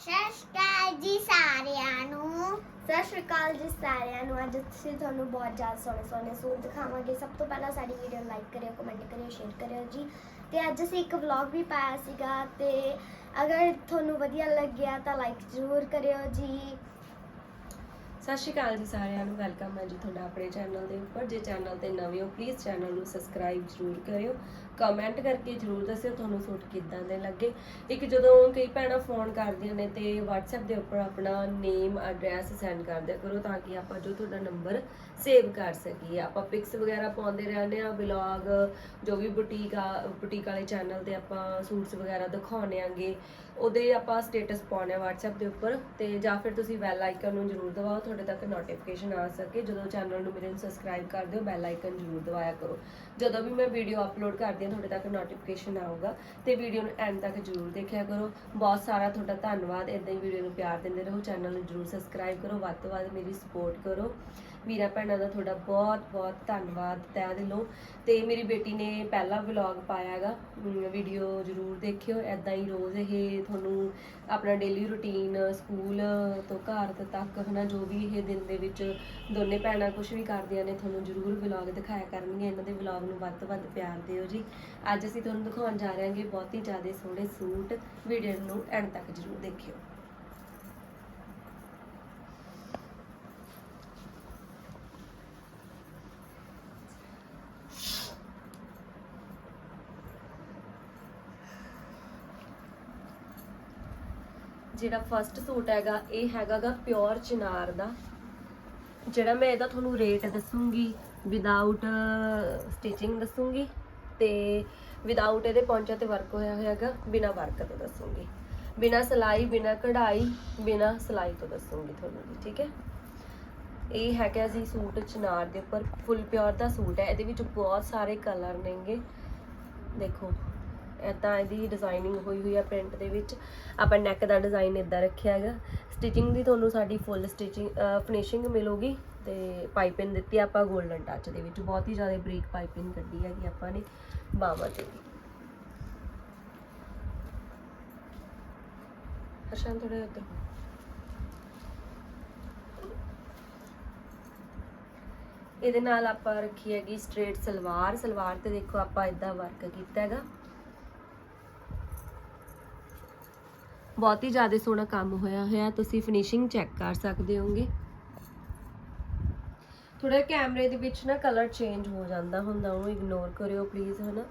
ਸਤਿ ਸ਼੍ਰੀ ਅਕਾਲ ਜੀ ਸਾਰਿਆਂ ਨੂੰ। ਸਤਿ ਸ਼੍ਰੀ ਅਕਾਲ ਜੀ ਸਾਰਿਆਂ ਨੂੰ। ਅੱਜ ਅਸੀਂ ਤੁਹਾਨੂੰ ਬਹੁਤ ਜ਼ਿਆਦਾ ਸੋਹਣੇ ਸੋਹਣੇ ਸੂਟ ਦਿਖਾਵਾਂਗੇ। ਸਭ ਤੋਂ ਪਹਿਲਾਂ ਸਾਡੀ ਵੀਡੀਓ ਲਾਈਕ ਕਰਿਓ ਕਮੈਂਟ ਕਰਿਓ ਸ਼ੇਅਰ ਕਰਿਓ ਜੀ। ਤੇ ਅੱਜ ਅਸੀਂ ਇੱਕ ਵਲੌਗ ਵੀ ਪਾਇਆ ਸੀਗਾ ਤੇ ਅਗਰ ਤੁਹਾਨੂੰ ਵਧੀਆ ਲੱਗਿਆ ਤਾਂ ਲਾਈਕ ਜ਼ਰੂਰ ਕਰਿਓ ਜੀ। ਸਤਿ ਸ਼੍ਰੀ ਅਕਾਲ ਜੀ ਸਾਰਿਆਂ ਨੂੰ, ਵੈਲਕਮ ਹੈ ਜੀ ਤੁਹਾਡਾ ਆਪਣੇ ਚੈਨਲ ਦੇ ਉੱਪਰ। ਜੇ ਚੈਨਲ ਤੇ ਨਵੇਂ ਹੋ ਪਲੀਜ਼ ਚੈਨਲ ਨੂੰ ਸਬਸਕ੍ਰਾਈਬ ਜ਼ਰੂਰ ਕਰਿਓ। ਕਮੈਂਟ ਕਰਕੇ ਜ਼ਰੂਰ ਦੱਸਿਓ ਤੁਹਾਨੂੰ ਸੂਟ ਕਿੱਦਾਂ ਦੇ ਲੱਗੇ। ਇੱਕ ਜਦੋਂ ਕਈ ਭੈਣਾਂ ਫੋਨ ਕਰਦੀਆਂ ਨੇ ਤੇ WhatsApp ਦੇ ਉੱਪਰ ਆਪਣਾ ਨੇਮ ਐਡਰੈਸ ਸੈਂਡ ਕਰ ਦਿਆ ਕਰੋ ਤਾਂ ਕਿ ਆਪਾਂ ਜੋ ਤੁਹਾਡਾ ਨੰਬਰ ਸੇਵ ਕਰ ਸਕੀਏ। ਆਪਾਂ ਪਿਕਸ ਵਗੈਰਾ ਪਾਉਂਦੇ ਰਹਿੰਦੇ ਆ ਵਲੌਗ ਜੋ ਵੀ ਬੁਟੀਕ ਆ ਬੁਟੀਕ ਵਾਲੇ ਚੈਨਲ ਤੇ ਆਪਾਂ ਸੂਟਸ ਵਗੈਰਾ ਦਿਖਾਉਂਦੇ ਆਂਗੇ। ਉਹਦੇ ਆਪਾਂ ਸਟੇਟਸ ਪਾਉਂਦੇ ਆ WhatsApp ਦੇ ਉੱਪਰ ਤੇ ਜਾਂ ਫਿਰ ਤੁਸੀਂ ਬੈਲ ਆਈਕਨ ਨੂੰ ਜ਼ਰੂਰ ਦਬਾਓ, ਤੁਹਾਡੇ ਤੱਕ ਨੋਟੀਫਿਕੇਸ਼ਨ ਆ ਸਕੇ। ਜਦੋਂ ਚੈਨਲ ਨੂੰ ਮੇਰੇ ਨੂੰ ਸਬਸਕ੍ਰਾਈਬ ਕਰ ਦਿਓ ਬੈਲ ਆਈਕਨ ਜ਼ਰੂਰ ਦਬਾਇਆ ਕਰੋ। ਜਦੋਂ ਵੀ ਮੈਂ ਵੀਡੀਓ ਅਪਲੋਡ ਕਰਦੀ ਹਾਂ, ਤੁਹਾਡੇ ਤੱਕ ਨੋਟੀਫਿਕੇਸ਼ਨ ਆਊਗਾ ਤੇ ਵੀਡੀਓ ਨੂੰ ਐਂਡ ਤੱਕ ਜ਼ਰੂਰ ਦੇਖਿਆ ਕਰੋ। ਬਹੁਤ ਸਾਰਾ ਤੁਹਾਡਾ ਧੰਨਵਾਦ। ਇਦਾਂ ਹੀ ਵੀਡੀਓ ਨੂੰ ਪਿਆਰ ਦਿੰਦੇ ਰਹੋ ਚੈਨਲ ਨੂੰ ਜ਼ਰੂਰ ਸਬਸਕ੍ਰਾਈਬ ਕਰੋ। ਵੱਧ ਤੋਂ ਵੱਧ ਮੇਰੀ ਸਪੋਰਟ ਕਰੋ। ਵੀਰਾਂ ਭੈਣਾਂ ਦਾ ਤੁਹਾਡਾ ਬਹੁਤ ਬਹੁਤ ਧੰਨਵਾਦ, ਤਹਿ ਦਿਲੋਂ। ਤੇ ਮੇਰੀ ਬੇਟੀ ਨੇ ਪਹਿਲਾ ਵਲੌਗ ਪਾਇਆ ਹੈਗਾ ਵੀਡੀਓ ਜ਼ਰੂਰ ਦੇਖਿਓ। ਐਦਾਂ ਹੀ ਰੋਜ਼ ਇਹ ਤੁਹਾਨੂੰ ਆਪਣਾ ਡੇਲੀ ਰੁਟੀਨ ਸਕੂਲ ਤੋਂ ਘਰ ਤੱਕ, ਹਨਾ, ਜੋ ਵੀ ਇਹ ਦਿਨ ਦੇ ਵਿੱਚ ਦੋਨੇ ਭੈਣਾਂ ਕੁਝ ਵੀ ਕਰਦੀਆਂ ਨੇ, ਤੁਹਾਨੂੰ ਜ਼ਰੂਰ ਵਲੌਗ ਦਿਖਾਇਆ ਕਰਨਗੀਆਂ। ਇਹਨਾਂ ਦੇ ਵਲੌਗ ਨੂੰ ਵੱਧ ਤੋਂ ਵੱਧ ਪਿਆਰ ਦਿਓ ਜੀ। ਅੱਜ ਅਸੀਂ ਤੁਹਾਨੂੰ ਦਿਖਾਉਣ ਜਾ ਰਹੇ ਹਾਂਗੇ ਬਹੁਤ ਹੀ ਜ਼ਿਆਦਾ ਸੋਹਣੇ ਸੂਟ। ਵੀਡੀਓ ਨੂੰ ਐਂਡ ਤੱਕ ਜ਼ਰੂਰ ਦੇਖਿਓ। ਜਿਹੜਾ ਫਰਸਟ ਸੂਟ ਹੈਗਾ, ਇਹ ਹੈਗਾਗਾ ਪਿਓਰ ਚਨਾਰ ਦਾ। ਜਿਹੜਾ ਮੈਂ ਇਹਦਾ ਤੁਹਾਨੂੰ ਰੇਟ ਦੱਸੂਗੀ ਵਿਦਆਊਟ ਸਟਿਚਿੰਗ ਦੱਸੂਗੀ ਤੇ ਵਿਦਆਊਟ ਇਹਦੇ ਪੌਂਚਾ ਤੇ ਵਰਕ ਹੋਇਆ ਹੋਇਆਗਾ, ਬਿਨਾ ਵਰਕ ਤੋਂ ਦੱਸੂਗੀ। ਬਿਨਾ ਸਲਾਈ, ਬਿਨਾ ਕਢਾਈ, ਬਿਨਾ ਸਲਾਈ ਤੋਂ ਦੱਸੂਗੀ ਤੁਹਾਨੂੰ ਜੀ ਠੀਕ ਹੈ? ਇਹ ਹੈਗਾ ਜੀ ਸੂਟ ਚਨਾਰ ਦੇ ਉੱਪਰ ਫੁੱਲ ਪਿਓਰ ਦਾ ਸੂਟ ਹੈ। ਇਹਦੇ ਵਿੱਚ ਬਹੁਤ ਸਾਰੇ ਕਲਰ ਨੇਗੇ। ਦੇਖੋ ਇਦਾਂ ਇਹਦੀ ਡਿਜ਼ਾਈਨਿੰਗ ਹੋਈ ਹੋਈ ਆ ਪ੍ਰਿੰਟ ਦੇ ਵਿੱਚ। ਆਪਾਂ ਨੈਕ ਦਾ ਡਿਜ਼ਾਈਨ ਇਦਾਂ ਰੱਖਿਆ ਹੈਗਾ। ਸਟਿਚਿੰਗ ਦੀ ਤੁਹਾਨੂੰ ਸਾਡੀ ਫੁੱਲ ਸਟਿਚਿੰਗ ਫਿਨਿਸ਼ਿੰਗ ਮਿਲੂਗੀ ਤੇ ਪਾਈਪਿੰਗ ਦਿੱਤੀ ਆਪਾਂ 골ਡਨ ਟੱਚ ਦੇ ਵਿੱਚ। ਬਹੁਤ ਹੀ ਜ਼ਿਆਦਾ ਬਰੀਕ ਪਾਈਪਿੰਗ ਕੱਢੀ ਹੈਗੀ ਆਪਾਂ ਨੇ ਬਾਹਾਂ ਤੇ। ਵੀ ਹਰਸ਼ਨ ਥੋੜੇ ਉੱਧਰ। ਇਹਦੇ ਨਾਲ ਆਪਾਂ ਰੱਖੀ ਹੈਗੀ ਸਟ੍ਰੇਟ ਸਲਵਾਰ। ਸਲਵਾਰ ਤੇ ਦੇਖੋ ਆਪਾਂ ਇਦਾਂ ਵਰਕ ਕੀਤਾ ਹੈਗਾ। ਬਹੁਤ ਹੀ ਜ਼ਿਆਦਾ ਸੋਹਣਾ ਕੰਮ ਹੋਇਆ ਹੋਇਆ, ਤੁਸੀਂ ਫਿਨਿਸ਼ਿੰਗ ਚੈੱਕ ਕਰ ਸਕਦੇ ਹੋਗੇ ਥੋੜਾ ਕੈਮਰੇ ਦੇ ਵਿੱਚ ਨਾ ਕਲਰ ਚੇਂਜ ਹੋ ਜਾਂਦਾ ਹੁੰਦਾ, ਉਹਨੂੰ ਇਗਨੋਰ ਕਰਿਓ ਪਲੀਜ਼ ਹਨਾ।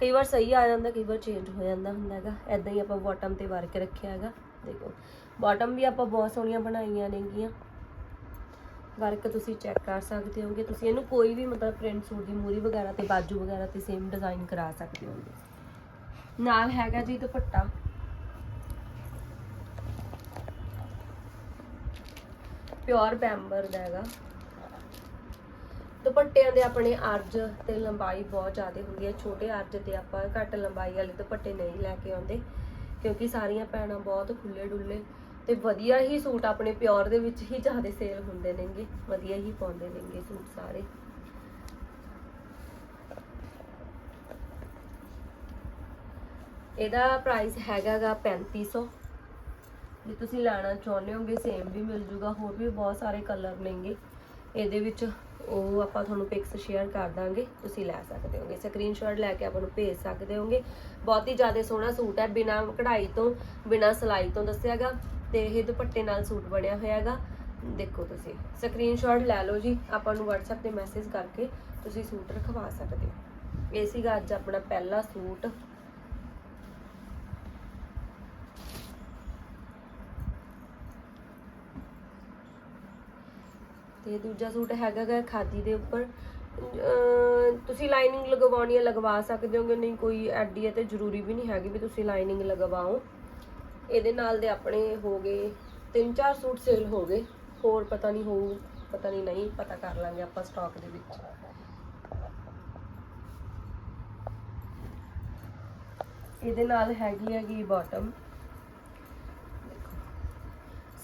ਕਈ ਵਾਰ ਸਹੀ ਆ ਜਾਂਦਾ, ਕਈ ਵਾਰ ਚੇਂਜ ਹੋ ਜਾਂਦਾ ਹੁੰਦਾ ਹੈਗਾ। ਐਦਾਂ ਹੀ ਆਪਾਂ ਬਾਟਮ ਤੇ ਵਰਕ ਰੱਖਿਆ ਹੈਗਾ, ਦੇਖੋ। ਬਾਟਮ ਵੀ ਆਪਾਂ ਬਹੁਤ ਸੋਹਣੀਆਂ ਬਣਾਈਆਂ ਨੇਗੀਆਂ। ਵਰਕ ਤੁਸੀਂ ਚੈੱਕ ਕਰ ਸਕਦੇ ਹੋਗੇ ਤੁਸੀਂ ਇਹਨੂੰ ਕੋਈ ਵੀ ਮਤਲਬ ਪ੍ਰਿੰਟ ਸੂਟ ਦੀ ਮੂਰੀ ਵਗੈਰਾ ਤੇ ਬਾਜੂ ਵਗੈਰਾ ਤੇ ਸੇਮ ਡਿਜ਼ਾਈਨ ਕਰਾ ਸਕਦੇ ਹੋਗੇ ਨਾਲ ਹੈਗਾ ਜੀ ਦੁਪੱਟਾ। ਪਿਓਰ ਪੈਂਬਰ ਦਾ ਹੈਗਾ। ਦੁਪੱਟਿਆਂ ਦੇ ਆਪਣੇ ਅਰਜ ਤੇ ਲੰਬਾਈ ਬਹੁਤ ਜ਼ਿਆਦਾ ਹੁੰਦੀ ਹੈ। ਛੋਟੇ ਅਰਜ ਤੇ ਆਪਾਂ ਘੱਟ ਲੰਬਾਈ ਵਾਲੇ ਦੁਪੱਟੇ ਨਹੀਂ ਲੈ ਕੇ ਆਉਂਦੇ, ਕਿਉਂਕਿ ਸਾਰੀਆਂ ਭੈਣਾਂ ਬਹੁਤ ਖੁੱਲੇ ਡੁੱਲੇ ਤੇ ਵਧੀਆ ਹੀ ਸੂਟ ਆਪਣੇ ਪਿਓਰ ਦੇ ਵਿੱਚ ਹੀ ਜ਼ਿਆਦਾ ਸੇਲ ਹੁੰਦੇ ਨੇਗੇ। ਵਧੀਆ ਹੀ ਪਾਉਂਦੇ ਨੇਗੇ ਸੂਟ ਸਾਰੇ। ਇਹਦਾ ਪ੍ਰਾਈਸ ਹੈਗਾਗਾ 3500 ਜੇ ਤੁਸੀਂ ਲੈਣਾ ਚਾਹੁੰਦੇ ਹੋਗੇ ਸੇਮ ਵੀ ਮਿਲ ਜੂਗਾ, ਹੋਰ ਵੀ ਬਹੁਤ ਸਾਰੇ ਕਲਰ ਨੇਗੇ। ਇਹਦੇ ਵਿੱਚ ਉਹ ਆਪਾਂ ਤੁਹਾਨੂੰ ਪਿਕਸ ਸ਼ੇਅਰ ਕਰ ਦਾਂਗੇ, ਤੁਸੀਂ ਲੈ ਸਕਦੇ ਹੋਗੇ। ਸਕਰੀਨਸ਼ਾਟ ਲੈ ਕੇ ਆਪਾਂ ਨੂੰ ਭੇਜ ਸਕਦੇ ਹੋਗੇ। ਬਹੁਤ ਹੀ ਜ਼ਿਆਦਾ ਸੋਹਣਾ ਸੂਟ ਹੈ, ਬਿਨਾ ਕਢਾਈ ਤੋਂ, ਬਿਨਾ ਸਲਾਈ ਤੋਂ ਦੱਸਿਆਗਾ ਤੇ ਇਹ ਦੁਪੱਟੇ ਨਾਲ ਸੂਟ ਬਣਿਆ ਹੋਇਆ ਹੈਗਾ ਦੇਖੋ ਤੁਸੀਂ ਸਕਰੀਨਸ਼ਾਟ ਲੈ ਲਓ ਜੀ, ਆਪਾਂ ਨੂੰ WhatsApp ਤੇ ਮੈਸੇਜ ਕਰਕੇ ਤੁਸੀਂ ਸੂਟ ਰਖਵਾ ਸਕਦੇ ਹੋ। ਇਹ ਸੀਗਾ ਅੱਜ ਆਪਣਾ ਪਹਿਲਾ ਸੂਟ। ਤੇ ਦੂਜਾ ਸੂਟ ਹੈਗਾ ਗਾ ਖਾਦੀ ਦੇ ਉੱਪਰ। ਤੁਸੀਂ ਲਾਈਨਿੰਗ ਲਗਵਾਉਣੀ ਹੈ ਲਗਵਾ ਸਕਦੇ ਹੋਗੇ। ਨਹੀਂ, ਕੋਈ ਐਡੀ ਹੈ ਤੇ ਜ਼ਰੂਰੀ ਵੀ ਨਹੀਂ ਹੈਗੀ ਵੀ ਤੁਸੀਂ ਲਾਈਨਿੰਗ ਲਗਵਾਓ। ਇਹਦੇ ਨਾਲ ਦੇ ਆਪਣੇ ਹੋ ਗਏ, ਤਿੰਨ ਚਾਰ ਸੂਟ ਸੇਲ ਹੋ ਗਏ। ਹੋਰ ਪਤਾ ਨਹੀਂ ਹੋਊ, ਪਤਾ ਨਹੀਂ ਨਹੀਂ, ਪਤਾ ਕਰ ਲਾਂਗੇ ਆਪਾਂ ਸਟਾਕ ਦੇ ਵਿੱਚ। ਇਹਦੇ ਨਾਲ ਹੈਗੀ ਹੈਗੀ ਬਾਟਮ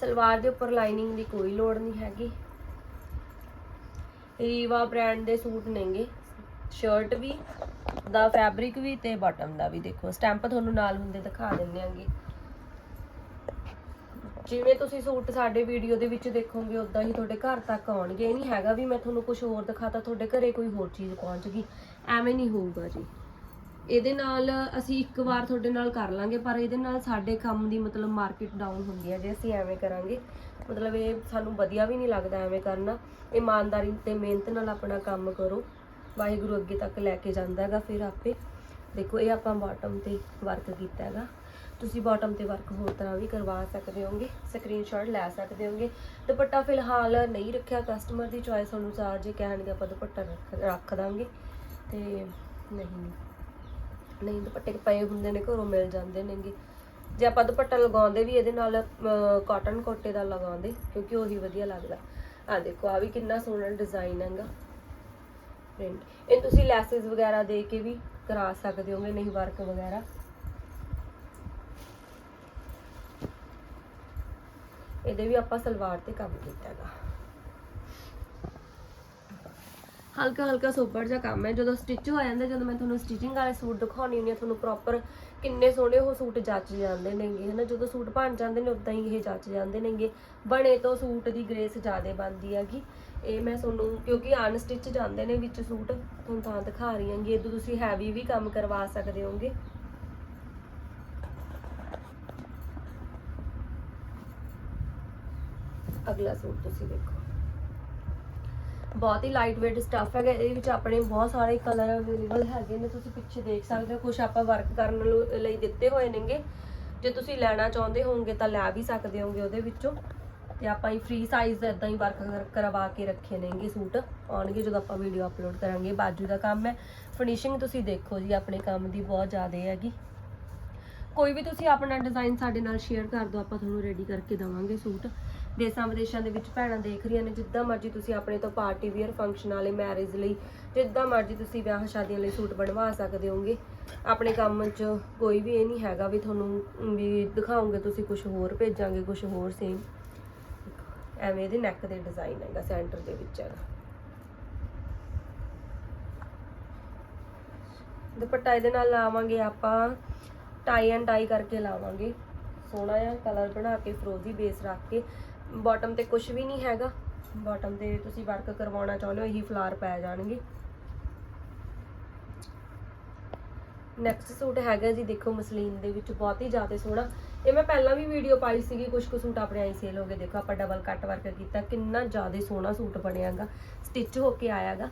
ਸਲਵਾਰ ਦੇ ਉੱਪਰ ਲਾਈਨਿੰਗ ਦੀ ਕੋਈ ਲੋੜ ਨਹੀਂ ਹੈਗੀ। ਰੀਵਾ ਬ੍ਰਾਂਡ ਦੇ ਸੂਟ ਨੇਗੇ। ਸ਼ਰਟ ਵੀ, ਦਾ ਫੈਬਰਿਕ ਵੀ ਤੇ ਬਾਟਮ ਦਾ ਵੀ ਦੇਖੋ। ਸਟੈਂਪ ਤੁਹਾਨੂੰ ਨਾਲ ਹੁੰਦੇ ਦਿਖਾ ਦਿੰਨੇ ਆਂਗੇ। ਜਿਵੇਂ ਤੁਸੀਂ ਸੂਟ ਸਾਡੇ ਵੀਡੀਓ ਦੇ ਵਿੱਚ ਦੇਖੋਗੇ ਉਦਾਂ ਹੀ ਤੁਹਾਡੇ ਘਰ ਤੱਕ ਆਉਣਗੇ। ਇਹ ਨਹੀਂ ਹੈਗਾ ਵੀ ਮੈਂ ਤੁਹਾਨੂੰ ਕੁਝ ਹੋਰ ਦਿਖਾਤਾ, ਤੁਹਾਡੇ ਘਰੇ ਕੋਈ ਹੋਰ ਚੀਜ਼ ਪਹੁੰਚ ਗਈ। ਐਵੇਂ ਨਹੀਂ ਹੋਊਗਾ ਜੀ। ਇਹਦੇ ਨਾਲ ਅਸੀਂ ਇੱਕ ਵਾਰ ਤੁਹਾਡੇ ਨਾਲ ਕਰ ਲਾਂਗੇ, ਪਰ ਇਹਦੇ ਨਾਲ ਸਾਡੇ ਕੰਮ ਦੀ ਮਤਲਬ ਮਾਰਕੀਟ ਡਾਊਨ ਹੁੰਦੀ ਹੈ ਜੇ ਅਸੀਂ ਐਵੇਂ ਕਰਾਂਗੇ। ਮਤਲਬ ਇਹ ਸਾਨੂੰ ਵਧੀਆ ਵੀ ਨਹੀਂ ਲੱਗਦਾ ਐਵੇਂ ਕਰਨਾ। ਇਮਾਨਦਾਰੀ ਤੇ ਮਿਹਨਤ ਨਾਲ ਆਪਣਾ ਕੰਮ ਕਰੋ। ਵਾਹਿਗੁਰੂ ਅੱਗੇ ਤੱਕ ਲੈ ਕੇ ਜਾਂਦਾ ਹੈਗਾ ਫਿਰ ਆਪੇ। ਦੇਖੋ, ਇਹ ਆਪਾਂ ਬਾਟਮ ਤੇ ਵਰਕ ਕੀਤਾ ਹੈਗਾ। ਤੁਸੀਂ ਬਾਟਮ ਤੇ ਵਰਕ ਹੋਰ ਤਰ੍ਹਾਂ ਵੀ ਕਰਵਾ ਸਕਦੇ ਹੋਗੇ ਸਕਰੀਨਸ਼ਾਟ ਲੈ ਸਕਦੇ ਹੋਗੇ ਦੁਪੱਟਾ ਫਿਲਹਾਲ ਨਹੀਂ ਰੱਖਿਆ ਕਸਟਮਰ ਦੀ ਚੋਇਸ ਅਨੁਸਾਰ, ਜੇ ਕਹਿਣਗੇ ਆਪਾਂ ਦੁਪੱਟਾ ਰੱਖ- ਰੱਖ ਦਾਂਗੇ। ਤੇ ਨਹੀਂ। ਨਹੀਂ, ਦੁਪੱਟੇ ਪਏ ਹੁੰਦੇ ਨੇ, ਘਰੋਂ ਮਿਲ ਜਾਂਦੇ ਨੇਗੇ। ਜੇ ਆਪਾਂ ਦੁਪੱਟਾ ਲਗਾਉਂਦੇ ਵੀ, ਇਹਦੇ ਨਾਲ ਕਾਟਨ ਕੋਟੇ ਦਾ ਲਗਾਉਂਦੇ, ਕਿਉਂਕਿ ਉਹੀ ਵਧੀਆ ਲੱਗਦਾ। ਆ ਦੇਖੋ ਆ ਵੀ ਕਿੰਨਾ ਸੋਹਣਾ ਡਿਜ਼ਾਈਨ ਹੈਗਾ। ਪ੍ਰਿੰਟ ਇਹ ਤੁਸੀਂ ਲੈਸਸ ਵਗੈਰਾ ਦੇ ਕੇ ਵੀ ਕਰਾ ਸਕਦੇ ਹੋਗੇ, ਨਹੀਂ ਵਰਕ ਵਗੈਰਾ। ਇਹਦੇ ਵੀ ਆਪਾਂ ਸਲਵਾਰ ਤੇ ਕੰਮ ਕੀਤਾ ਹੈਗਾ। ਹਲਕਾ ਹਲਕਾ ਸੋਬਰ ਜਿਹਾ ਕੰਮ ਹੈ। ਜਦੋਂ ਸਟਿਚ ਹੋ ਜਾਂਦਾ, ਜਦੋਂ ਮੈਂ ਤੁਹਾਨੂੰ ਸਟਿਚਿੰਗ ਵਾਲੇ ਸੂਟ ਦਿਖਾਉਣੀ ਹੁੰਦੀ ਆ ਤੁਹਾਨੂੰ ਪ੍ਰੋਪਰ ਕਿੰਨੇ ਸੋਹਣੇ ਉਹ ਸੂਟ ਜੱਚ ਜਾਂਦੇ ਨੇਗੇ, ਹਨਾ? ਜਦੋਂ ਸੂਟ ਬਣ ਜਾਂਦੇ ਨੇ, ਉਦਾਂ ਹੀ ਇਹ ਜੱਚ ਜਾਂਦੇ ਨੇਗੇ। ਬਣੇ ਤੋਂ ਸੂਟ ਦੀ ਗ੍ਰੇਸ ਜ਼ਿਆਦਾ ਬਣਦੀ ਹੈਗੀ। ਇਹ ਮੈਂ ਤੁਹਾਨੂੰ, ਕਿਉਂਕਿ ਅਨਸਟਿਚ ਜਾਂਦੇ ਨੇ ਵਿੱਚ ਸੂਟ, ਤੁਹਾਨੂੰ ਤਾਂ ਦਿਖਾ ਰਹੀ ਹਾਂਗੀ। ਇਦੋਂ ਤੁਸੀਂ ਹੈਵੀ ਵੀ ਕੰਮ ਕਰਵਾ ਸਕਦੇ ਹੋਗੇ। ਅਗਲਾ ਸੂਟ ਤੁਸੀਂ ਦੇਖੋ। ਬਹੁਤ ਹੀ ਲਾਈਟ weight ਸਟੱਫ ਹੈਗਾ, ਇਹਦੇ ਵਿੱਚ ਆਪਣੇ ਬਹੁਤ ਸਾਰੇ ਕਲਰ ਅਵੇਲੇਬਲ ਹੈਗੇ ਨੇ, ਤੁਸੀਂ ਪਿੱਛੇ ਦੇਖ ਸਕਦੇ ਹੋ ਕੁਝ ਆਪਾਂ ਵਰਕ ਕਰਨ ਲੋ- ਲਈ ਦਿੱਤੇ ਹੋਏ ਨੇਗੇ। ਜੇ ਤੁਸੀਂ ਲੈਣਾ ਚਾਹੁੰਦੇ ਹੋਵੋਗੇ ਤਾਂ ਲੈ ਵੀ ਸਕਦੇ ਹੋਗੇ ਉਹਦੇ ਵਿੱਚੋਂ। ਤੇ ਆਪਾਂ ਹੀ ਫ੍ਰੀ ਸਾਈਜ਼ ਇਦਾਂ ਹੀ ਵਰਕ ਕਰਵਾ ਕੇ ਰੱਖੇ ਨੇਗੇ ਸੂਟ। ਆਉਣਗੇ ਜਦੋਂ ਆਪਾਂ ਵੀਡੀਓ ਅਪਲੋਡ ਕਰਾਂਗੇ ਬਾਜੂ ਦਾ ਕੰਮ ਹੈ। ਫਿਨਿਸ਼ਿੰਗ ਤੁਸੀਂ ਦੇਖੋ ਜੀ, ਆਪਣੇ ਕੰਮ ਦੀ ਬਹੁਤ ਜ਼ਿਆਦਾ ਹੈਗੀ। ਕੋਈ ਵੀ ਤੁਸੀਂ ਆਪਣਾ ਡਿਜ਼ਾਈਨ ਸਾਡੇ ਨਾਲ ਸ਼ੇਅਰ ਕਰ ਦਿਓ, ਆਪਾਂ ਤੁਹਾਨੂੰ ਰੈਡੀ ਕਰਕੇ ਦਵਾਂਗੇ ਸੂਟ। ਦੇਸਾਂ ਵਿਦੇਸ਼ਾਂ ਦੇ ਵਿੱਚ ਭੈਣਾਂ ਦੇਖ ਰਹੀਆਂ ਨੇ, ਜਿੱਦਾਂ ਮਰਜ਼ੀ ਤੁਸੀਂ ਆਪਣੇ ਤੋਂ ਪਾਰਟੀ ਵੀਅਰ ਫੰਕਸ਼ਨਾਂ ਲਈ ਮੈਰਿਜ ਲਈ, ਜਿੱਦਾਂ ਮਰਜ਼ੀ ਤੁਸੀਂ ਵਿਆਹ ਸ਼ਾਦੀਆਂ ਲਈ ਸੂਟ ਬਣਵਾ ਸਕਦੇ ਹੋਗੇ ਆਪਣੇ ਕੰਮ 'ਚ ਕੋਈ ਵੀ ਇਹ ਨਹੀਂ ਹੈਗਾ ਵੀ ਤੁਹਾਨੂੰ ਵੀ ਦਿਖਾਉਂਗੇ ਤੁਸੀਂ ਕੁਝ ਹੋਰ ਭੇਜਾਂਗੇ ਕੁਝ ਹੋਰ ਸੇਮ ਐਵੇਂ ਇਹਦੇ ਨੈਕ ਦੇ ਡਿਜ਼ਾਈਨ ਹੈਗਾ ਸੈਂਟਰ ਦੇ ਵਿੱਚ ਹੈਗਾ। ਦੁਪੱਟਾ ਇਹਦੇ ਨਾਲ ਲਾਵਾਂਗੇ ਆਪਾਂ ਟਾਈ ਐਂਡ ਟਾਈ ਕਰਕੇ ਲਾਵਾਂਗੇ। ਸੋਹਣਾ ਜਿਹਾ ਕਲਰ ਬਣਾ ਕੇ ਫਰੋਜ਼ੀ ਬੇਸ ਰੱਖ ਕੇ। ਬਾਟਮ ਤੇ ਕੁਝ ਵੀ ਨਹੀਂ ਹੈਗਾ। ਬਾਟਮ ਤੇ ਤੁਸੀਂ ਵਰਕ ਕਰਵਾਉਣਾ ਚਾਹੁੰਦੇ ਹੋ, ਇਹੀ ਫਲਾਰ ਪੈ ਜਾਣਗੇ। ਨੈਕਸਟ ਸੂਟ ਹੈਗਾ ਜੀ, ਦੇਖੋ ਮਸਲੀਨ ਦੇ ਵਿੱਚ ਬਹੁਤ ਹੀ ਜ਼ਿਆਦਾ ਸੋਹਣਾ। ਇਹ ਮੈਂ ਪਹਿਲਾਂ ਵੀ ਵੀਡੀਓ ਪਾਈ ਸੀਗੀ ਕੁਝ ਕੁ ਸੂਟ ਆਪਣੇ ਆਈ ਸੇਲ ਹੋ ਗਏ। ਦੇਖੋ ਆਪਾਂ ਡਬਲ ਕੱਟ ਵਰਕ ਕੀਤਾ, ਕਿੰਨਾ ਜ਼ਿਆਦਾ ਸੋਹਣਾ ਸੂਟ ਬਣਿਆਗਾ ਸਟਿਚ ਹੋ ਕੇ ਆਇਆਗਾ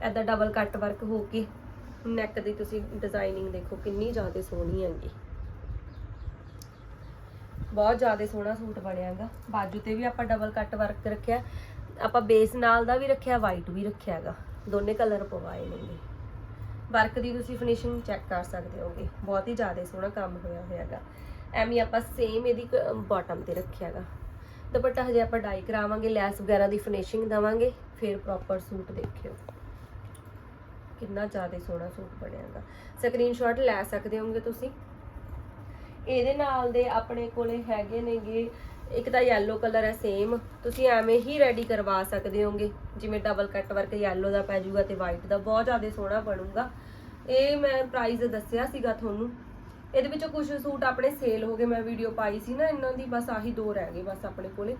ਐਦਾ ਡਬਲ ਕੱਟ ਵਰਕ ਹੋ ਕੇ ਨੈਕ ਦੀ ਤੁਸੀਂ ਡਿਜ਼ਾਈਨਿੰਗ ਦੇਖੋ ਕਿੰਨੀ ਜ਼ਿਆਦਾ ਸੋਹਣੀ ਹੈਗੀ। ਬਹੁਤ ਜ਼ਿਆਦਾ ਸੋਹਣਾ ਸੂਟ ਬਣਿਆਗਾ ਬਾਜੂ ਤੇ ਵੀ ਆਪਾਂ ਡਬਲ ਕੱਟ ਵਰਕ ਰੱਖਿਆ। ਆਪਾਂ ਬੇਸ ਨਾਲ ਦਾ ਵੀ ਰੱਖਿਆ ਵਾਈਟ ਵੀ ਰੱਖਿਆਗਾ ਦੋਨੇ ਕਲਰ ਪਵਾਏ ਨੇਗੇ ਵਰਕ ਦੀ ਤੁਸੀਂ ਫਿਨਿਸ਼ਿੰਗ ਚੈੱਕ ਕਰ ਸਕਦੇ ਹੋਗੇ। ਬਹੁਤ ਹੀ ਜ਼ਿਆਦਾ ਸੋਹਣਾ ਕੰਮ ਹੋਇਆ ਹੋਇਆਗਾ ਐਵੇਂ ਆਪਾਂ ਸੇਮ ਇਹਦੀ ਬਾਟਮ ਤੇ ਰੱਖਿਆਗਾ ਦੁਪੱਟਾ ਹਜੇ ਆਪਾਂ ਡਾਈ ਕਰਾਵਾਂਗੇ, ਲੈਸ ਵਗੈਰਾ ਦੀ ਫਿਨਿਸ਼ਿੰਗ ਦਵਾਂਗੇ, ਫਿਰ ਪ੍ਰੋਪਰ ਸੂਟ ਦੇਖਿਓ। ਕਿੰਨਾ ਜ਼ਿਆਦਾ ਸੋਹਣਾ ਸੂਟ ਬਣਿਆਗਾ ਸਕਰੀਨਸ਼ਾਟ ਲੈ ਸਕਦੇ ਹੋਗੇ ਤੁਸੀਂ। ਇਹਦੇ ਨਾਲ ਦੇ ਆਪਣੇ ਕੋਲੇ ਹੈਗੇ ਨੇਗੇ। ਇੱਕ ਤਾਂ yellow ਕਲਰ ਹੈ ਸੇਮ ਤੁਸੀਂ ਐਵੇਂ ਹੀ ਰੈਡੀ ਕਰਵਾ ਸਕਦੇ ਹੋਗੇ। ਜਿਵੇਂ ਡਬਲ ਕੱਟ ਵਰਕ yellow ਦਾ ਪੈ ਜਾਊਗਾ ਤੇ white ਦਾ ਬਹੁਤ ਜ਼ਿਆਦਾ ਸੋਹਣਾ ਬਣੂਗਾ। ਇਹ ਮੈਂ ਪ੍ਰਾਈਸ ਦੱਸਿਆ ਸੀਗਾ ਤੁਹਾਨੂੰ। ਇਹਦੇ ਵਿੱਚੋਂ ਕੁਝ ਸੂਟ ਆਪਣੇ ਸੇਲ ਹੋ ਗਏ। ਮੈਂ ਵੀਡੀਓ ਪਾਈ ਸੀ ਨਾ ਇਹਨਾਂ ਦੀ, ਬਸ ਆਹੀ ਦੋ ਰਹਿ ਗਏ ਬਸ ਆਪਣੇ ਕੋਲੇ।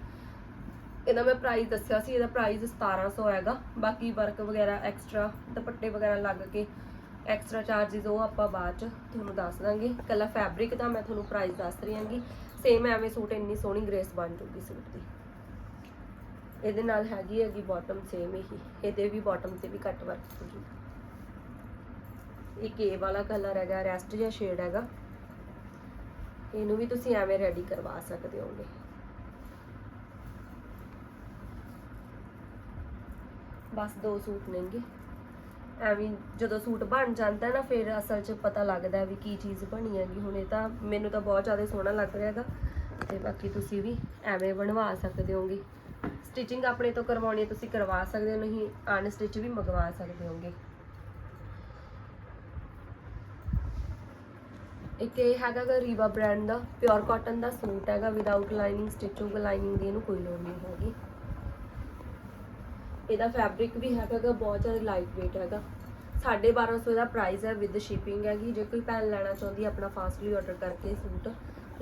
ਇਹਦਾ ਮੈਂ ਪ੍ਰਾਈਸ ਦੱਸਿਆ ਸੀ। ਇਹਦਾ ਪ੍ਰਾਈਸ 1700 ਹੈਗਾ। ਬਾਕੀ ਵਰਕ ਵਗੈਰਾ ਐਕਸਟਰਾ ਦੁਪੱਟੇ ਵਗੈਰਾ ਲੱਗ ਕੇ ਐਕਸਟਰਾ ਚਾਰजेस ਉਹ ਆਪਾਂ ਬਾਅਦ ਚ ਤੁਹਾਨੂੰ ਦੱਸ ਦਾਂਗੇ। ਕੱਲਾ ਫੈਬਰਿਕ ਦਾ ਮੈਂ ਤੁਹਾਨੂੰ ਪ੍ਰਾਈਸ ਦੱਸ ਰਹੀ ਹਾਂਗੀ। ਸੇਮ ਐਵੇਂ ਸੂਟ ਇੰਨੀ ਸੋਹਣੀ ਗ੍ਰੇਸ ਬਣ ਜੂਗੀ ਸੂਟ ਦੀ। ਇਹਦੇ ਨਾਲ ਹੈਗੀ ਹੈਗੀ ਬਾਟਮ ਸੇਮ ਹੀ ਇਹਦੇ ਵੀ ਬਾਟਮ ਤੇ ਵੀ ਕੱਟ ਵਰਕ ਹੋ ਜੂ ਇਹ ਕੇ ਵਾਲਾ ਕਲਰ ਹੈਗਾ ਰੈਸਟ ਜਾਂ ਸ਼ੇਡ ਹੈਗਾ। ਇਹਨੂੰ ਵੀ ਤੁਸੀਂ ਐਵੇਂ ਰੈਡੀ ਕਰਵਾ ਸਕਦੇ ਹੋਗੇ। ਬਸ ਦੋ ਸੂਟ ਨੇਗੇ। ਐਵੇਂ ਜਦੋਂ ਸੂਟ ਬਣ ਜਾਂਦਾ ਨਾ, ਫਿਰ ਅਸਲ 'ਚ ਪਤਾ ਲੱਗਦਾ ਵੀ ਕੀ ਚੀਜ਼ ਬਣੀ ਹੈਗੀ। ਹੁਣ ਇਹ ਤਾਂ ਮੈਨੂੰ ਤਾਂ ਬਹੁਤ ਜ਼ਿਆਦਾ ਸੋਹਣਾ ਲੱਗ ਰਿਹਾ ਹੈਗਾ। ਤੇ ਬਾਕੀ ਤੁਸੀਂ ਵੀ ਐਵੇਂ ਬਣਵਾ ਸਕਦੇ ਹੋਗੇ। ਸਟਿਚਿੰਗ ਆਪਣੇ ਤੋਂ ਕਰਵਾਉਣੀ ਹੈ, ਤੁਸੀਂ ਕਰਵਾ ਸਕਦੇ ਹੋ, ਨਹੀਂ ਅਨਸਟਿਚ ਵੀ ਮੰਗਵਾ ਸਕਦੇ ਹੋਗੇ। ਇੱਕ ਇਹ ਹੈਗਾ ਗਾ ਰੀਵਾ ਬ੍ਰਾਂਡ ਦਾ ਪਿਓਰ ਕਾਟਨ ਦਾ ਸੂਟ ਹੈਗਾ ਵਿਦਆਊਟ ਲਾਈਨਿੰਗ ਸਟਿਚ ਹੋਊਗਾ ਲਾਈਨਿੰਗ ਦੀ ਇਹਨੂੰ ਕੋਈ ਲੋੜ ਨਹੀਂ ਹੈਗੀ। ਇਹਦਾ ਫੈਬਰਿਕ ਵੀ ਹੈਗਾ ਬਹੁਤ ਜ਼ਿਆਦਾ ਲਾਈਟ weight ਹੈਗਾ 1250 ਦਾ ਪ੍ਰਾਈਸ ਹੈ ਵਿਦ ਸ਼ਿਪਿੰਗ ਹੈਗੀ, ਜੇ ਕੋਈ ਭੈਣ ਲੈਣਾ ਚਾਹੁੰਦੀ ਹੈ, ਆਪਣਾ ਫਾਸਟਲੀ ਆਰਡਰ ਕਰਕੇ ਸੂਟ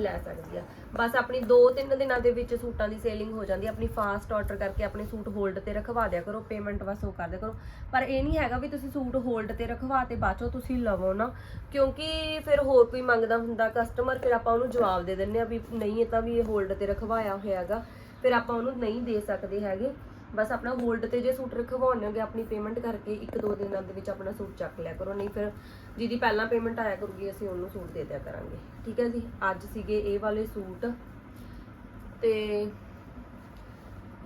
ਲੈ ਸਕਦੀ ਆ। ਬਸ ਆਪਣੀ 2-3 ਦਿਨਾਂ ਦੇ ਵਿੱਚ ਸੂਟਾਂ ਦੀ ਸੇਲਿੰਗ ਹੋ ਜਾਂਦੀ ਆ, ਆਪਣੀ ਫਾਸਟ ਆਰਡਰ ਕਰਕੇ ਆਪਣੇ ਸੂਟ ਹੋਲਡ ਤੇ ਰਖਵਾ ਦਿਆ ਕਰੋ ਪੇਮੈਂਟ ਬਸ ਉਹ ਕਰ ਦਿਆ ਕਰੋ। ਪਰ ਇਹ ਨਹੀਂ ਹੈਗਾ ਵੀ ਤੁਸੀਂ ਸੂਟ ਹੋਲਡ ਤੇ ਰਖਵਾ ਤੇ ਬਾਅਦ ਚੋਂ ਤੁਸੀਂ ਲਵੋ ਨਾ, ਕਿਉਂਕਿ ਫਿਰ ਹੋਰ ਕੋਈ ਮੰਗਦਾ ਹੁੰਦਾ ਕਸਟਮਰ ਫਿਰ ਆਪਾਂ ਉਹਨੂੰ ਜਵਾਬ ਦੇ ਦਿੰਨੇ ਆ ਵੀ ਨਹੀਂ, ਇਹ ਤਾਂ ਵੀ ਇਹ ਹੋਲਡ ਤੇ ਰਖਵਾਇਆ ਹੋਇਆ ਹੈਗਾ, ਫਿਰ ਆਪਾਂ ਉਹਨੂੰ ਨਹੀਂ ਦੇ ਸਕਦੇ ਹੈਗੇ। ਬਸ ਆਪਣਾ ਹੋਲਡ ਤੇ ਜੇ ਸੂਟ ਰਖਵਾਉਣੇ ਹੋਗੇ ਆਪਣੀ ਪੇਮੈਂਟ ਕਰਕੇ ਇੱਕ ਦੋ ਦਿਨਾਂ ਦੇ ਵਿੱਚ ਆਪਣਾ ਸੂਟ ਚੱਕ ਲਿਆ ਕਰੋ, ਨਹੀਂ ਫਿਰ ਜਿਹਦੀ ਪਹਿਲਾਂ ਪੇਮੈਂਟ ਆਇਆ ਕਰੂਗੀ, ਅਸੀਂ ਉਹਨੂੰ ਸੂਟ ਦੇ ਦਿਆ ਕਰਾਂਗੇ। ਠੀਕ ਹੈ ਜੀ, ਅੱਜ ਸੀਗੇ ਇਹ ਵਾਲੇ ਸੂਟ ਤੇ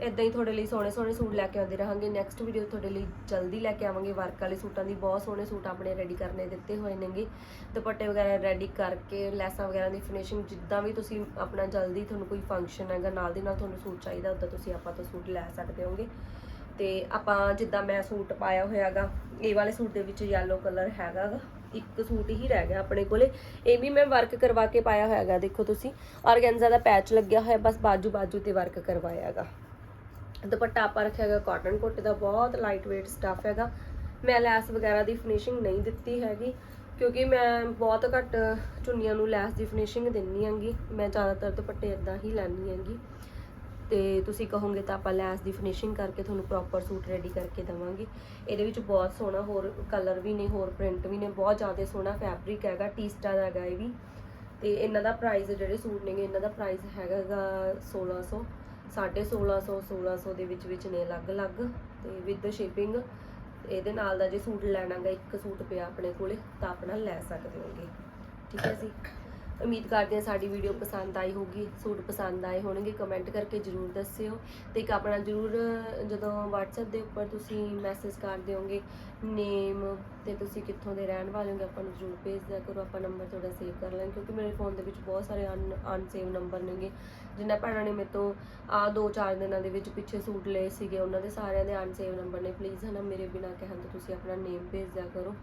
ਇਦਾਂ ਹੀ ਤੁਹਾਡੇ ਲਈ ਸੋਹਣੇ ਸੋਹਣੇ ਸੂਟ ਲੈ ਕੇ ਆਉਂਦੇ ਰਹਾਂਗੇ। ਨੈਕਸਟ ਵੀਡੀਓ ਤੁਹਾਡੇ ਲਈ ਜਲਦੀ ਲੈ ਕੇ ਆਵਾਂਗੇ। ਵਰਕ ਵਾਲੇ ਸੂਟਾਂ ਦੀ ਬਹੁਤ ਸੋਹਣੇ ਸੂਟ ਆਪਣੇ ਰੈਡੀ ਕਰਨੇ ਦਿੱਤੇ ਹੋਏ ਨੇਗੇ। ਦੁਪੱਟੇ ਵਗੈਰਾ ਰੈਡੀ ਕਰਕੇ, ਲੈਸਾਂ ਵਗੈਰਾ ਦੀ ਫਿਨਿਸ਼ਿੰਗ ਜਿੱਦਾਂ ਵੀ ਤੁਸੀਂ ਆਪਣਾ ਜਲਦੀ ਤੁਹਾਨੂੰ ਕੋਈ ਫੰਕਸ਼ਨ ਹੈਗਾ, ਨਾਲ ਦੀ ਨਾਲ ਤੁਹਾਨੂੰ ਸੂਟ ਚਾਹੀਦਾ, ਉਦਾਂ ਤੁਸੀਂ ਆਪਾਂ ਤੋਂ ਸੂਟ ਲੈ ਸਕਦੇ ਹੋਗੇ। ਤੇ ਆਪਾਂ ਜਿੱਦਾਂ ਮੈਂ ਸੂਟ ਪਾਇਆ ਹੋਇਆਗਾ ਇਹ ਵਾਲੇ ਸੂਟ ਦੇ ਵਿੱਚ ਯੈਲੋ ਕਲਰ ਹੈਗਾ ਗਾ। ਇੱਕ ਸੂਟ ਹੀ ਰਹਿ ਗਿਆ ਆਪਣੇ ਕੋਲੇ। ਇਹ ਵੀ ਮੈਂ ਵਰਕ ਕਰਵਾ ਕੇ ਪਾਇਆ ਹੋਇਆਗਾ ਦੇਖੋ ਤੁਸੀਂ। ਔਰਗੈਂਜ਼ਾ ਦਾ ਪੈਚ ਲੱਗਿਆ ਹੋਇਆ, ਬਸ ਬਾਜੂ ਬਾਜੂ ਤੇ ਵਰਕ ਕਰਵਾਇਆਗਾ ਦੁਪੱਟਾ ਆਪਾਂ ਰੱਖਿਆ ਹੈਗਾ ਕਾਟਨ ਕੋਟੇ ਦਾ, ਬਹੁਤ ਲਾਈਟ weight ਸਟੱਫ ਹੈਗਾ। ਮੈਂ ਲੈਸ ਵਗੈਰਾ ਦੀ ਫਿਨਿਸ਼ਿੰਗ ਨਹੀਂ ਦਿੱਤੀ ਹੈਗੀ, ਕਿਉਂਕਿ ਮੈਂ ਬਹੁਤ ਘੱਟ ਚੁੰਨੀਆਂ ਨੂੰ ਲੈਸ ਦੀ ਫਿਨਿਸ਼ਿੰਗ ਦਿੰਨੀ ਆਂਗੀ ਮੈਂ ਜ਼ਿਆਦਾਤਰ ਦੁਪੱਟੇ ਇਦਾਂ ਹੀ ਲੈਣੀ ਆਂਗੀ ਤੇ ਤੁਸੀਂ ਕਹੋਗੇ ਤਾਂ ਆਪਾਂ ਲੈਸ ਦੀ ਫਿਨਿਸ਼ਿੰਗ ਕਰਕੇ ਤੁਹਾਨੂੰ ਪ੍ਰੋਪਰ ਸੂਟ ਰੈਡੀ ਕਰਕੇ ਦਵਾਂਗੇ। ਇਹਦੇ ਵਿੱਚ ਬਹੁਤ ਸੋਹਣਾ ਹੋਰ ਕਲਰ ਵੀ ਨੇ, ਹੋਰ ਪ੍ਰਿੰਟ ਵੀ ਨੇ, ਬਹੁਤ ਜ਼ਿਆਦਾ ਸੋਹਣਾ ਫੈਬਰਿਕ ਹੈਗਾ ਟੀਸਟਾ ਦਾ ਹੈਗਾ ਇਹ ਵੀ। ਤੇ ਇਹਨਾਂ ਦਾ ਪ੍ਰਾਈਸ ਜਿਹੜੇ ਸੂਟ ਨੇਗੇ, ਇਹਨਾਂ ਦਾ ਪ੍ਰਾਈਸ ਹੈਗਾ ਗਾ 1600 1650 1600 ਦੇ ਵਿੱਚ ਵਿੱਚ ਨੇ ਅਲੱਗ-ਅਲੱਗ ਤੇ ਵਿਦ ਸ਼ਿਪਿੰਗ ਇਹਦੇ ਨਾਲ ਦਾ ਜੇ ਸੂਟ ਲੈਣਾਗਾ ਇੱਕ ਸੂਟ ਪਿਆ ਆਪਣੇ ਕੋਲੇ ਤਾਂ ਆਪਣਾ ਲੈ ਸਕਦੇ ਹੋਗੇ। ਠੀਕ ਹੈ ਜੀ? ਉਮੀਦ ਕਰਦੇ ਹਾਂ ਸਾਡੀ ਵੀਡੀਓ ਪਸੰਦ ਆਈ ਹੋਊਗੀ, ਸੂਟ ਪਸੰਦ ਆਏ ਹੋਣਗੇ ਕਮੈਂਟ ਕਰਕੇ ਜਰੂਰ ਦੱਸਿਓ। ਤੇ ਇੱਕ ਆਪਣਾ ਜਰੂਰ, ਜਦੋਂ WhatsApp ਦੇ ਉੱਪਰ ਤੁਸੀਂ ਮੈਸੇਜ ਕਰ ਦਿਓਗੇ ਨੇਮ ਤੇ ਤੁਸੀਂ ਕਿੱਥੋਂ ਦੇ ਰਹਿਣ ਵਾਲੇ ਹੋਗੇ, ਆਪਾਂ ਨੂੰ ਜਰੂਰ ਭੇਜ ਦਿਆ ਕਰੋ, ਆਪਾਂ ਨੰਬਰ ਤੁਹਾਡਾ ਸੇਵ ਕਰ ਲਾਂਗੇ, ਕਿਉਂਕਿ ਮੇਰੇ ਫੋਨ ਦੇ ਵਿੱਚ ਬਹੁਤ ਸਾਰੇ ਅਨ ਅਨਸੇਵ ਨੰਬਰ ਨੇਗੇ। ਜਿਨ੍ਹਾਂ ਭੈਣਾਂ ਨੇ ਮੇਰੇ ਤੋਂ ਆ ਦੋ ਚਾਰ ਦਿਨਾਂ ਦੇ ਵਿੱਚ ਪਿੱਛੇ ਸੂਟ ਲਏ ਸੀਗੇ, ਉਹਨਾਂ ਦੇ ਸਾਰਿਆਂ ਦੇ ਅਨਸੇਵ ਨੰਬਰ ਨੇ। ਪਲੀਜ਼ ਹਨਾ, ਮੇਰੇ ਬਿਨਾਂ ਕਹਿਣ ਤੋਂ ਤੁਸੀਂ ਆਪਣਾ ਨੇਮ ਭੇਜ ਦਿਆ ਕਰੋ।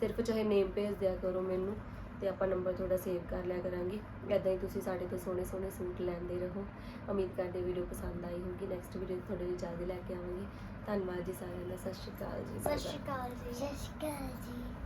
ਸਿਰਫ ਚਾਹੇ ਨੇਮ ਭੇਜ ਦਿਆ ਕਰੋ ਮੈਨੂੰ। ਤੇ ਆਪਾਂ ਨੰਬਰ ਤੁਹਾਡਾ ਸੇਵ ਕਰ ਲਿਆ ਕਰਾਂਗੇ। ਇਦਾਂ ਹੀ ਤੁਸੀਂ ਸਾਡੇ ਤੋਂ ਸੋਹਣੇ ਸੋਹਣੇ ਸੂਟ ਲੈਂਦੇ ਰਹੋ। ਉਮੀਦ ਕਰਦੇ ਵੀਡੀਓ ਪਸੰਦ ਆਈ ਹੋਊਗੀ। ਨੈਕਸਟ ਵੀਡੀਓ ਤੁਹਾਡੇ ਲਈ ਜਲਦੀ ਲੈ ਕੇ ਆਵਾਂਗੇ। ਧੰਨਵਾਦ ਜੀ ਸਾਰਿਆਂ ਦਾ। ਸਤਿ ਸ਼੍ਰੀ ਅਕਾਲ ਜੀ। ਸਤਿ ਸ਼੍ਰੀ ਅਕਾਲ ਜੀ। ਸਤਿ ਸ਼੍ਰੀ ਅਕਾਲ ਜੀ।